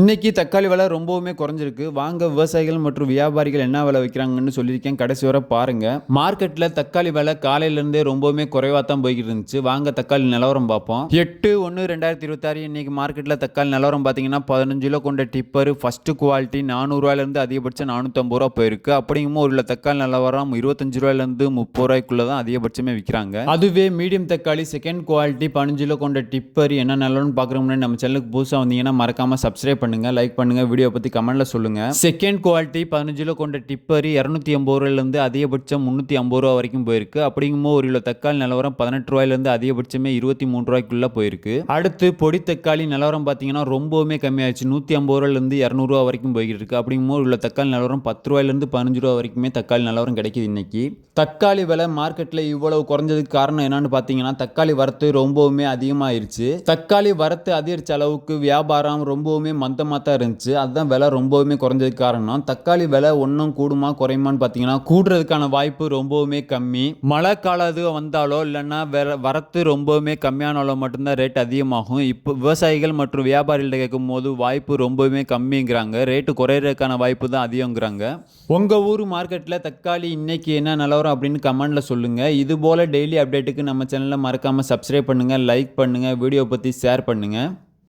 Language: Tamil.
இன்றைக்கி தக்காளி விலை ரொம்பவுமே குறைஞ்சிருக்கு. வாங்க விவசாயிகள் மற்றும் வியாபாரிகள் என்ன விலை வைக்கிறாங்கன்னு சொல்லியிருக்கேன். கடைசி வரை பாருங்கள் மார்க்கெட்டில் தக்காளி விலை காலையிலேருந்தே ரொம்பவுமே குறைவாக தான் போய்கிட்டு இருந்துச்சு. வாங்க தக்காளி நிலவரம் பார்ப்போம். எட்டு ஒன்று ரெண்டாயிரத்தி இருபத்தாறு இன்றைக்கி மார்க்கெட்டில் தக்காளி நிலவரம் பார்த்தீங்கன்னா பதினஞ்சு கிலோ கொண்ட டிப்பர் ஃபஸ்ட்டு குவாலிட்டி நானூறுரூவாயிலேருந்து அதிகபட்சம் நானூற்றம்பது ரூபா போயிருக்கு. அப்படிங்கும்போது ஒரு தக்காளி நிலவரம் இருபத்தஞ்சு ரூபாயிலேருந்து முப்பது ரூபாய்க்குள்ள தான் அதிகபட்சமே விற்கிறாங்க அதுவே மீடியம் தக்காளி செகண்ட் குவாலிட்டி பதினஞ்சு கிலோ கொண்ட டிப்பர் என்ன நிலவரம்னு பார்க்குறோம்னா நம்ம சேனலுக்கு புதுசாக வந்தீங்கன்னா மறக்காம சப்ஸ்கிரைப் பண்ணுங்கள் லைக் பண்ணுங்க வீடியோ பற்றி கமெண்ட்ல சொல்லுங்க. செகண்ட் குவாலிட்டி பதினஞ்சிலோ கொண்ட டிப்பர் இரநூத்தி ஐம்பது ரூபாயிலேருந்து அதிகபட்சம் முந்நூற்றி ஐம்பது ரூபா வரைக்கும் போயிருக்கு. அப்படிங்கும்போது ஒரு கிலோ தக்காளி நிலவரம் பதினெட்டு ரூபாயிலேருந்து அதிகபட்சமே இருபத்தி மூணு ரூபாய்க்குள்ளே போயிருக்கு. அடுத்து பொடி தக்காளி நிலவரம் பார்த்தீங்கன்னா ரொம்பவுமே கம்மியாச்சு நூற்றி ஐம்பது ரூபாயிலேருந்து இரநூறுவா வரைக்கும் போய்கிட்டு இருக்கு. அப்படிங்கும்போது உள்ள தக்காளி நிலவரம் பத்து ரூபாயிலேருந்து பதினஞ்சு ரூபா வரைக்குமே தக்காளி நிலவரம் கிடைக்குது இன்னைக்கு. தக்காளி விலை மார்க்கெட்டில் இவ்வளவு குறைஞ்சதுக்கு காரணம் என்னன்னு பார்த்தீங்கன்னா தக்காளி வரத்து ரொம்பவுமே அதிகமாயிருச்சு. தக்காளி வரத்து அதிகரிச்ச அளவுக்கு வியாபாரம் ரொம்பவுமே மந்தமாக தான் இருந்துச்சு. அதுதான் விலை ரொம்பவுமே குறைஞ்சதுக்கு காரணம். தக்காளி விலை ஒன்றும் கூடுமா குறையுமான்னு பார்த்தீங்கன்னா கூடுறதுக்கான வாய்ப்பு ரொம்பவுமே கம்மி. மழை காலம் எதுவும் வந்தாலோ இல்லைன்னா வேற வரத்து ரொம்பவுமே கம்மியானாலோ மட்டும்தான் ரேட் அதிகமாகும். இப்போ விவசாயிகள் மற்றும் வியாபாரிகள்ட்ட கேட்கும் போது வாய்ப்பு ரொம்பவுமே கம்மிங்கிறாங்க. ரேட்டு குறையிறதுக்கான வாய்ப்பு தான் அதிகங்கிறாங்க. உங்கள் ஊர் மார்க்கெட்டில் தக்காளி இன்னைக்கு என்ன நிலவரம் அப்படின்னு கமெண்ட்டில் சொல்லுங்கள் இது போல் டெய்லி அப்டேட்டுக்கு நம்ம சேனலில் மறக்காமல் சப்ஸ்கிரைப் பண்ணுங்கள் லைக் பண்ணுங்கள் வீடியோ பற்றி ஷேர் பண்ணுங்கள்